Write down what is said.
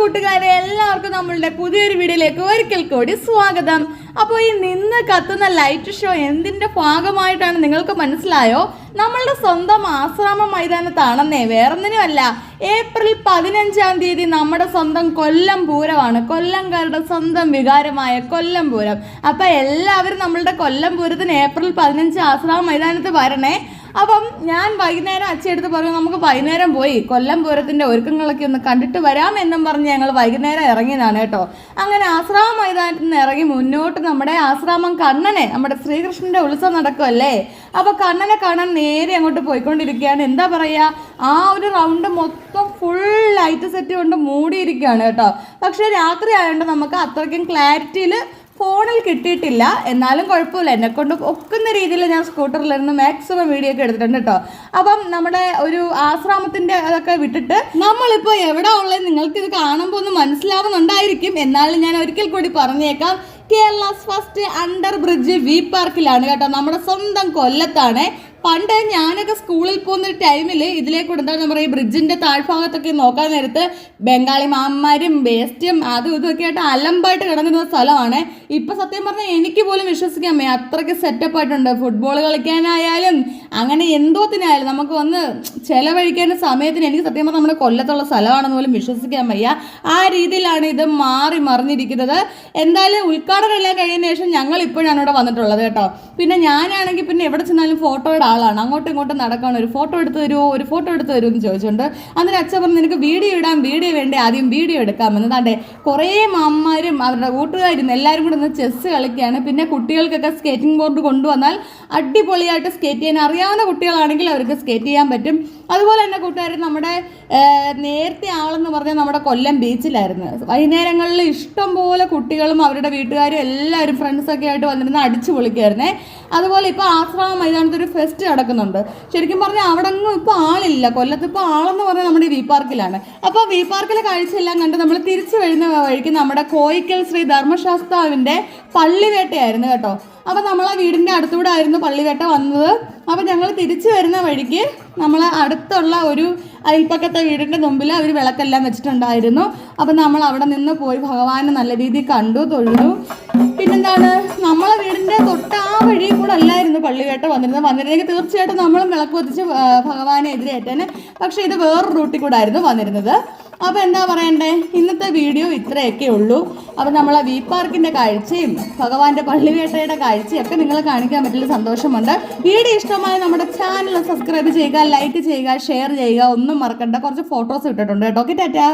കൂട്ടുകാരെ എല്ലാവർക്കും നമ്മളുടെ പുതിയൊരു വീഡിയോയിലേക്ക് ഒരിക്കൽ കൂടി സ്വാഗതം. അപ്പോൾ ഈ നിന്ന് കത്തുന്ന ലൈറ്റ് ഷോ എന്തിന്റെ ഭാഗമായിട്ടാണ് നിങ്ങൾക്ക് മനസ്സിലായോ? നമ്മളുടെ സ്വന്തം ആശ്രാമ മൈതാനത്താണെന്നേ വേറൊന്നിനുമല്ല. ഏപ്രിൽ പതിനഞ്ചാം തീയതി നമ്മുടെ സ്വന്തം കൊല്ലം പൂരമാണ്. കൊല്ലംകാരുടെ സ്വന്തം വികാരമായ കൊല്ലം പൂരം. അപ്പോൾ എല്ലാവരും നമ്മളുടെ കൊല്ലം പൂരത്തിന് ഏപ്രിൽ പതിനഞ്ച് ആശ്രാമ മൈതാനത്ത് വരണേ. അപ്പം ഞാൻ വൈകുന്നേരം അച്ഛടുത്ത് പറഞ്ഞു നമുക്ക് വൈകുന്നേരം പോയി കൊല്ലം പൂരത്തിന്റെ ഒരുക്കങ്ങളൊക്കെ ഒന്ന് കണ്ടിട്ട് വരാം എന്നും പറഞ്ഞ് ഞങ്ങൾ വൈകുന്നേരം ഇറങ്ങിയതാണ് കേട്ടോ. അങ്ങനെ ആശ്രാമ മൈതാനത്തിൽ നിന്ന് ഇറങ്ങി മുന്നോട്ട് നമ്മുടെ ആശ്രാമം കണ്ണനെ നമ്മുടെ ശ്രീകൃഷ്ണന്റെ ഉത്സവം നടക്കുമല്ലേ അപ്പോൾ കണ്ണനെ കാണാൻ നേരെ അങ്ങോട്ട് പോയിക്കൊണ്ടിരിക്കുകയാണ്. എന്താ പറയാ? ആ ഒരു റൗണ്ട് മൊത്തം ഫുൾ ലൈറ്റ് സെറ്റ് കൊണ്ട് മൂടിയിരിക്കുകയാണ് കേട്ടോ. പക്ഷേ രാത്രി ആയതുകൊണ്ട് നമുക്ക് അത്രയ്ക്കും ക്ലാരിറ്റിയിൽ ഫോണിൽ കിട്ടിയിട്ടില്ല. എന്നാലും കുഴപ്പമില്ല. എന്നെ കൊണ്ട് ഒക്കുന്ന രീതിയിൽ ഞാൻ സ്കൂട്ടറിലിരുന്ന് മാക്സിമം വീഡിയോ ഒക്കെ എടുത്തിട്ടുണ്ട് കേട്ടോ. അപ്പം നമ്മുടെ ഒരു ആശ്രാമത്തിന്റെ അതൊക്കെ വിട്ടിട്ട് നമ്മളിപ്പോൾ എവിടെ ഉള്ളത് നിങ്ങൾക്ക് ഇത് കാണുമ്പോൾ ഒന്ന് മനസ്സിലാവുന്നുണ്ടായിരിക്കും. എന്നാലും ഞാൻ ഒരിക്കൽ കൂടി പറഞ്ഞേക്കാം. Kerala first under bridge V പാർക്കിലാണ് കേട്ടോ. നമ്മുടെ സ്വന്തം കൊല്ലത്താണ്. പണ്ട് ഞാനൊക്കെ സ്കൂളിൽ പോകുന്ന ടൈമിൽ ഇതിലേക്ക് എന്താണ് പറയുക ഈ ബ്രിഡ്ജിന്റെ താഴ്ഭാഗത്തൊക്കെ നോക്കാൻ നേരത്ത് ബംഗാളി മാമ്മമാരും വേസ്റ്റും അതും ഇതൊക്കെ ആയിട്ട് അലമ്പായിട്ട് കിടന്നിരുന്ന സ്ഥലമാണ്. ഇപ്പം സത്യം പറഞ്ഞാൽ എനിക്ക് പോലും വിശ്വസിക്കാൻ അത്രയ്ക്ക് സെറ്റപ്പായിട്ടുണ്ട് ഫുട്ബോൾ കളിക്കാനായാലും അങ്ങനെ എന്തോത്തിനായാലും നമുക്ക് വന്ന് ചെലവഴിക്കേണ്ട സമയത്തിന് എനിക്ക് സത്യം പറഞ്ഞാൽ നമ്മുടെ കൊല്ലത്തുള്ള സ്ഥലമാണെന്ന് പോലും വിശ്വസിക്കാൻ വയ്യ. ആ രീതിയിലാണ് ഇത് മാറി മറിഞ്ഞിരിക്കുന്നത്. എന്തായാലും ഉദ്ഘാടനം എല്ലാം കഴിഞ്ഞ ശേഷം ഞങ്ങൾ ഇപ്പോഴാണ് ഇവിടെ വന്നിട്ടുള്ളത് കേട്ടോ. പിന്നെ ഞാനാണെങ്കിൽ പിന്നെ എവിടെ ചെന്നാലും ഫോട്ടോയുടെ ആളാണ്. അങ്ങോട്ടും ഇങ്ങോട്ടും നടക്കാണ്. ഒരു ഫോട്ടോ എടുത്ത് തരുമോ ഒരു ഫോട്ടോ എടുത്ത് തരുമോ എന്ന് ചോദിച്ചുകൊണ്ട് അന്നേരം അച്ഛൻ പറഞ്ഞു നിനക്ക് വീഡിയോ ഇടാം വീഡിയോ വേണ്ടേ? ആദ്യം വീഡിയോ എടുക്കാമെന്ന് താണ്ടെ കുറേ മാമ്മമാരും അവരുടെ കൂട്ടുകാരും എല്ലാവരും കൂടെ ഒന്ന് ചെസ്സ് കളിക്കുകയാണ്. പിന്നെ കുട്ടികൾക്കൊക്കെ സ്കേറ്റിംഗ് ബോർഡ് കൊണ്ടുവന്നാൽ അടിപൊളിയായിട്ട് സ്കേറ്റ് ചെയ്യാൻ അറിയാവുന്ന കുട്ടികളാണെങ്കിൽ അവർക്ക് സ്കേറ്റ് ചെയ്യാൻ പറ്റും. അതുപോലെ തന്നെ കൂട്ടുകാർ നമ്മുടെ നേരത്തെ ആളെന്ന് പറഞ്ഞാൽ നമ്മുടെ കൊല്ലം ബീച്ചിലായിരുന്നു. വൈകുന്നേരങ്ങളിൽ ഇഷ്ടം പോലെ കുട്ടികളും അവരുടെ വീട്ടുകാരും എല്ലാവരും ഫ്രണ്ട്സൊക്കെ ആയിട്ട് വന്നിരുന്ന് അടിച്ചു പൊളിക്കുമായിരുന്നേ അതുപോലെ ഇപ്പോൾ ആശ്രമ മൈതാനത്ത് ഒരു ഫെസ്റ്റ് നടക്കുന്നുണ്ട്. ശരിക്കും പറഞ്ഞാൽ അവിടെ ഒന്നും ഇപ്പോൾ ആളില്ല. കൊല്ലത്ത് ഇപ്പോൾ ആളെന്ന് പറഞ്ഞാൽ നമ്മുടെ വി പാർക്കിലാണ് അപ്പോൾ വി പാർക്കിലെ കാഴ്ചയെല്ലാം കണ്ട് നമ്മൾ തിരിച്ചു വരുന്ന വഴിക്ക് നമ്മുടെ കോയിക്കൽ ശ്രീ ധർമ്മശാസ്താവിന്റെ പള്ളിവേട്ടയായിരുന്നു കേട്ടോ. അപ്പോൾ നമ്മളെ വീടിന്റെ അടുത്തൂടെ ആയിരുന്നു പള്ളിവേട്ട വന്നത്. അപ്പോൾ ഞങ്ങൾ തിരിച്ചു വരുന്ന വഴിക്ക് നമ്മൾ അടുത്തുള്ള ഒരു അയൽപ്പക്കത്തെ വീടിന്റെ മുമ്പിൽ അവർ വിളക്കെല്ലാം വെച്ചിട്ടുണ്ടായിരുന്നു. അപ്പോൾ നമ്മൾ അവിടെ നിന്ന് പോയി ഭഗവാനെ നല്ല രീതിയിൽ കണ്ടു തൊഴുതു. പിന്നെന്താണ്? നമ്മളെ വീടിന്റെ തൊട്ട് ആ വഴി കൂടെ അല്ലായിരുന്നു പള്ളിവേട്ട വന്നിരുന്നത്. വന്നിരുന്നെങ്കിൽ തീർച്ചയായിട്ടും നമ്മളും വിളക്ക് കത്തിച്ച് ആ, ഭഗവാനെ എതിരേറ്റേനെ. പക്ഷേ ഇത് വേറൊരു റൂട്ടിൽ കൂടെ ആയിരുന്നു വന്നിരുന്നത്. അപ്പോൾ എന്താ പറയണ്ടേ? ഇന്നത്തെ വീഡിയോ ഇത്രയൊക്കെ ഉള്ളൂ. അപ്പോൾ നമ്മളെ വി പാർക്കിന്റെ കാഴ്ചയും ഭഗവാന്റെ പള്ളിവേട്ടയുടെ കാഴ്ചയും ഒക്കെ നിങ്ങളെ കാണിക്കാൻ പറ്റില്ല സന്തോഷമുണ്ട്. വീഡിയോ ഇഷ്ടമായ നമ്മുടെ ചാനൽ സബ്സ്ക്രൈബ് ചെയ്യുക ലൈക്ക് ചെയ്യുക ഷെയർ ചെയ്യുക ഒന്നും മറക്കണ്ട. കുറച്ച് ഫോട്ടോസ് ഇട്ടിട്ടുണ്ട് കേട്ടോ. Okay tata.